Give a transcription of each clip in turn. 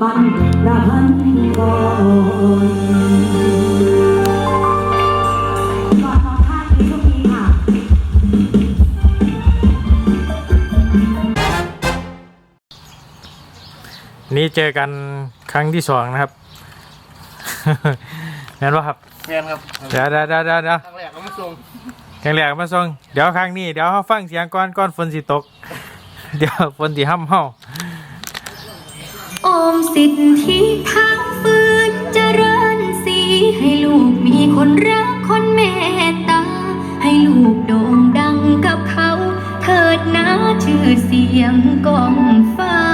ปันระพันก่อนก่อนขอท่านในช่วงนี้ค่ะ นี่เจอกันครั้งที่สองนะครับงั้นว่าครับแม่นครับเดี๋ยวเดี๋ยวเดี๋ยวเดี๋ยวเดี๋ยวครั้งแรกก็มาส่งครั้งแรกมาส่งเดี๋ยวครั้งนี้เดี๋ยวเราฟังเสียงก่อนก่อนฝนสิตก เดี๋ยวฝนสิห้ำเฮา อมสิทธิทางฟื้นเจริญสีให้ลูกมีคนรักคนเมตตา ให้ลูกโด่งดังกับเขา เถิดนะชื่อเสียงกองฟ้า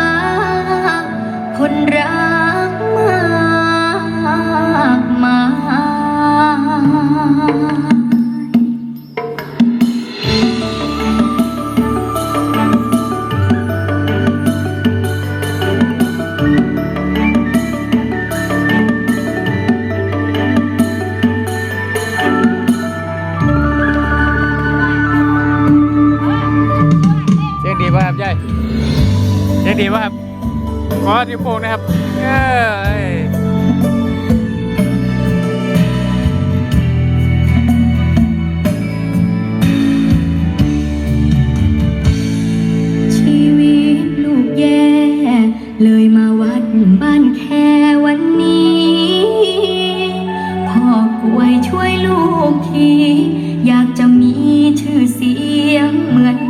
อที่โป่งนะครับเอ้ยชีวิตลูกแย่เลยมาวัดบ้านแค่วันนี้พ่อกวยช่วยลูกที อยากจะมีชื่อเสียงเหมือน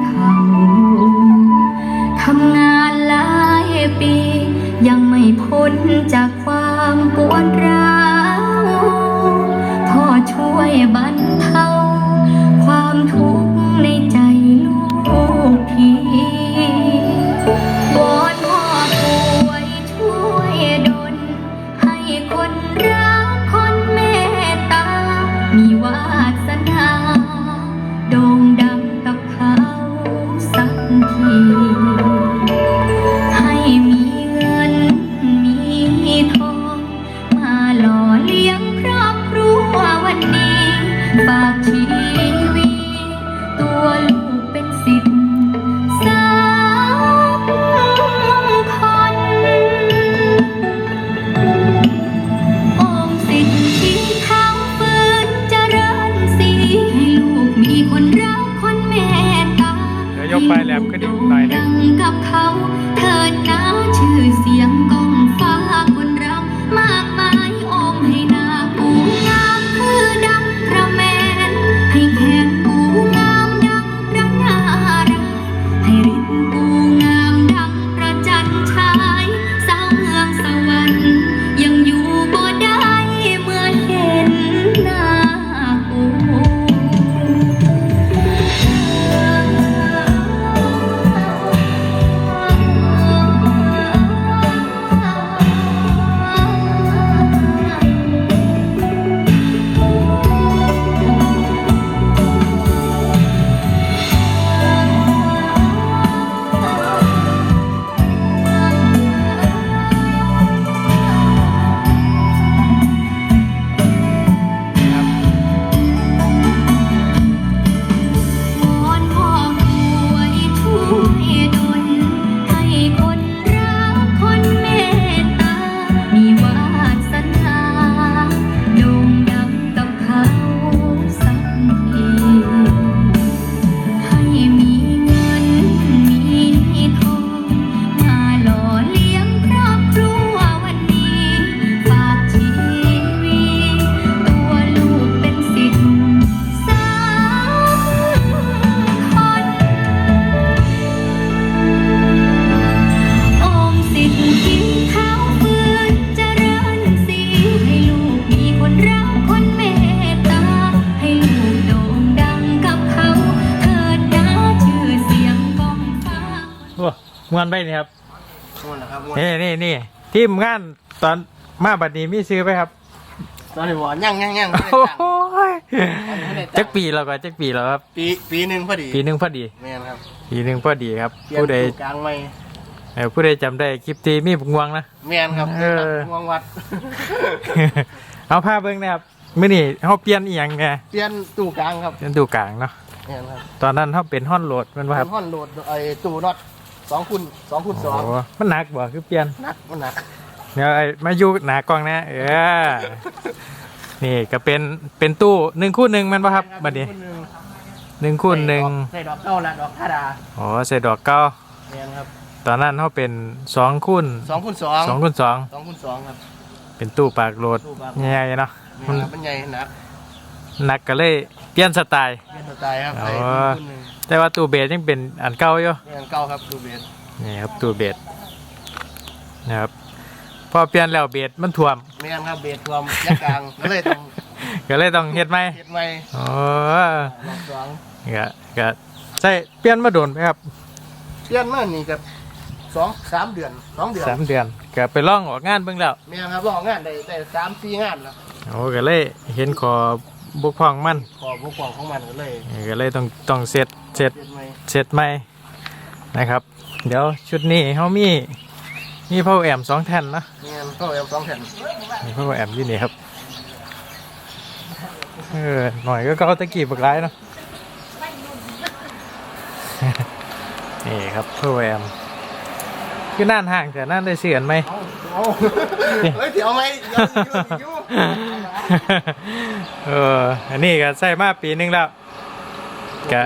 ก มวนไปนี่ครับม่วนนะครับม่วนนี่นี่นี่ทีมงานตอนมาบัดนี้มีซื้อไปครับ ตอนนี้บอกย่างย่างย่างไม่ได้โอ้ตังโหค์ไม่ได้ตังค์จักปีแล้วก็จักปีแล้วครับ ปีปีหนึ่งพอดี ปีหนึ่งพอดีแม่นครับ ปีหนึ่งพอดีครับเปลี่ยนผู้ใดตู้กลางไม่เอ่อผู้ใดจำได้คลิปที่มีบุกงวงนะแม่นครับเออม่วงวัด เอาผ้าเบิ้งนะครับมื่อนี้เขาเปลี่ยนอีหยังไงเปลี่ยนตู้กลางครับเปลี่ยนตู้กลางเนาะแม่นครับตอนนั้นเขาเป็นห้อนโหลดแมันว่าครับเป็นห้อนโหลดไอ้ตู้น็อต สองคูณสองคูณสองโอ้มันหนักบ่คือเปลี่ยนหนักมันหนักเดี๋ยวไอ้มาอยู่หนากล้องนะเออนี่ก็เป็นเป็นตู้หนึ่งคู่หนึ่งแมันป่ะครับบัดนี้คูณหนึ่งหนึ่งคู่หนึ่งใส่ดอกเก้าละดอกท่าดาอ๋อใส่ดอกเก้าแม่นครับตอนนั้นเขาเป็นสองคู่สองคูณสองสองคู่สองสองคูณสองครับเป็นตู้ปากโหลดตู้ปากใหญ่ๆเนาะแม่นครับมันใหญ่หนักหนักก็เลยเปลี่ยนสไตล์เปลี่ยนสไตล์ครับอ๋อใส่คูณหนึ่ง แต่ว่าตู้เบสยังเป็นอันเก่าอยู่แม่นเก้าครับดูเบสนี่ครับตู้เบสนะครับพอเปลี่ยนแล้วเบสมันท่วมแม่นครับเบสรวมยักษ์กลางก็เลยต้องก็เลยต้องเฮ็ดไหมเฮ็ดใหม่อ๋อดอกสองก็ก็ใช่เปลี่ยนมาโดนไหมครับเปลี่ยนมานี่กับสองสามเดือนสองเดือนสามเดือนก็ไปล่องออกงานเบิ่งแล้วแม่นครับลองงานได้ได้สามสี่งานแล้วโอ้ก็เลยเห็นขอ บกพร่องมันขอผู้ปกครองของมันก็เลยก็เลยต้องต้องเสร็จเสร็จเฮ็ดใหม่เสร็จใหม่นะครับ เดี๋ยวชุดนี้เขามีมีพ่อแอมสองแท่นนะแม่นก็เอาสองแผ่นมีพ่อแอมอยู่นี่ครับเออหน่อยก็เกาตะกี้บักร้ายเนาะ นี่ครับพ่อแอมคือน่านห่างแต่น่านได้เสียนไหม เอาเอาเฮ้ยเดี๋ยวไหมเดี๋ยวอยู่อยู่ เอออันนี้ก็ใส่มาปีหนึงแล้วแกะ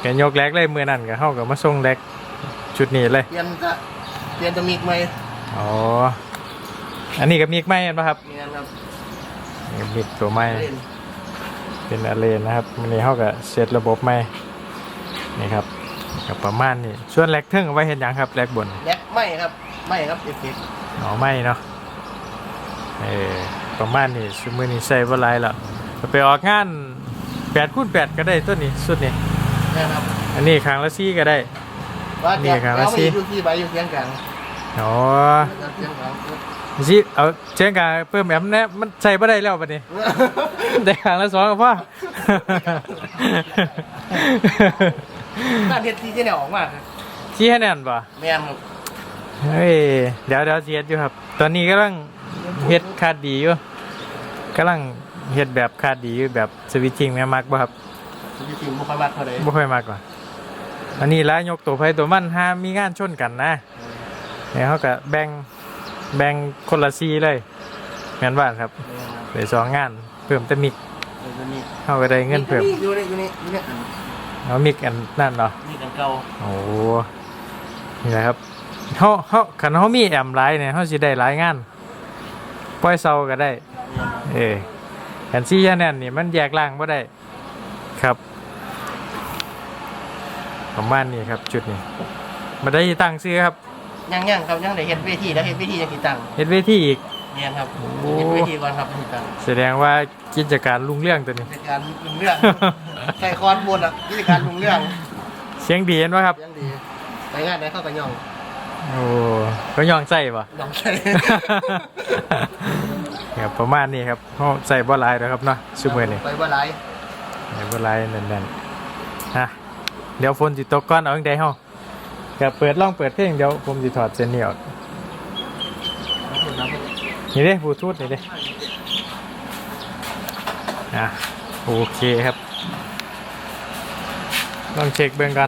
แกยกแรกเลยมือนั่นก็เข้ากับมาส่งแรกชุดนี้เลย เปลี่ยนจะเปลี่ยนจะมีอีกไหมอ๋อ อันนี้ก็มีอีกไหมเห็นปะครับแม่นครับนี่ก็มีอีกตัวไม้เล่นเป็นอะเลนนะครับวันนี้เขาก็เซตระบบไม้นี่ครับกับประมาณนี้ส่วนแรกเทิงเอาไว้เห็นยังครับแรกบนแลกไม่ครับไม่ครับเอฟเฟกต์อ๋อไม่เนาะเออ ประมาณนี้สมือนี้ใส่บ่หลายแล้วไปออกงานแปดคูณแปดก็ได้ตัวนี้สุดนี้นะครับอันนี้ครั้งละซี่ก็ได้ ว่านี่จะครับแล้วสิมีอยู่ที่ใบอยู่เคียงกันอ๋อเคียงกันสิเอาเชียงกาเพิ่มแอมแน่มันใส่บ่ได้แล้วบัดนี้ ได้ครั้งละสองก็พอ น่าเฮ็ดที่จะเนี่ยออกมาครับชี้ให้แน่นป่ะ แม่นครับเฮ้ยเดี๋ยวเดี๋ยวเสียดอยู่ครับ ตอนนี้กำลัง เฮ็ดคาดดีอยู่กำลังเฮ็ดแบบคาดดีอยู่แบบสวิตชิ่งแม่มักบ่ครับจริงๆบุคคลบัตรเท่าใดบ่ค่อยมักว่ะอันนี้แล้วยกตัวไฟตัวมันห้ามมีงานชนกันนะเนี่ยเขาก็แบ่งแบ่งคนละซีเลยแม่นบ้านครับแม่นครับไปสองงานเพิ่มแต่มิกเออจะมีเขาก็ได้เงินเพิ่มอยู่นี่อยู่นี่อยู่นี่เอามิกอันนั่นเหรอนี่กันเก่าโอ้นี่แหละครับเขาเขาคันเขามีแอมหลายเนี่ยเขาสิได้หลายงาน ปล่อยเซาก็ได้ เออแผ่นซี่ยาแน่นนี่มันแยกล่างบ่ได้ ครับ ประมาณนี้ครับ จุดนี้มาได้ตั้งซื้อครับยังยังครับยังได้เฮ็ดเวทีแล้วเฮ็ดเวทียังกี่ตังค์เฮ็ดเวทีอีกแม่นครับโอ้เฮ็ดเวทีก่อนครับกี่ตังค์แสดงว่ากิจการลุงเรื่องตัวนี้กิจการลุงเรื่องใส่คอนบนอะกิจการลุงเรื่อง เสียงดีเห็นไหมครับยังดีไปงานไหนเข้ากันย่อง โอ้ก็ย่องใส่ปะย่องใส่ ครับประมาณนี้ครับเขาใส่บ่หลายนะครับเนาะซุมื้อนี้ไปบ่หลายใส่บ่หลายนั่นๆฮะเดี๋ยวฝนสิตกก่อนเอาจังไดเฮาก็เปิดลองเปิดเพลงเดี๋ยวผมสิถอดเส้นนี้ออกนี่เด้บลูทูธนี่เด้อะโอเคครับลองเช็คเบิ่งกัน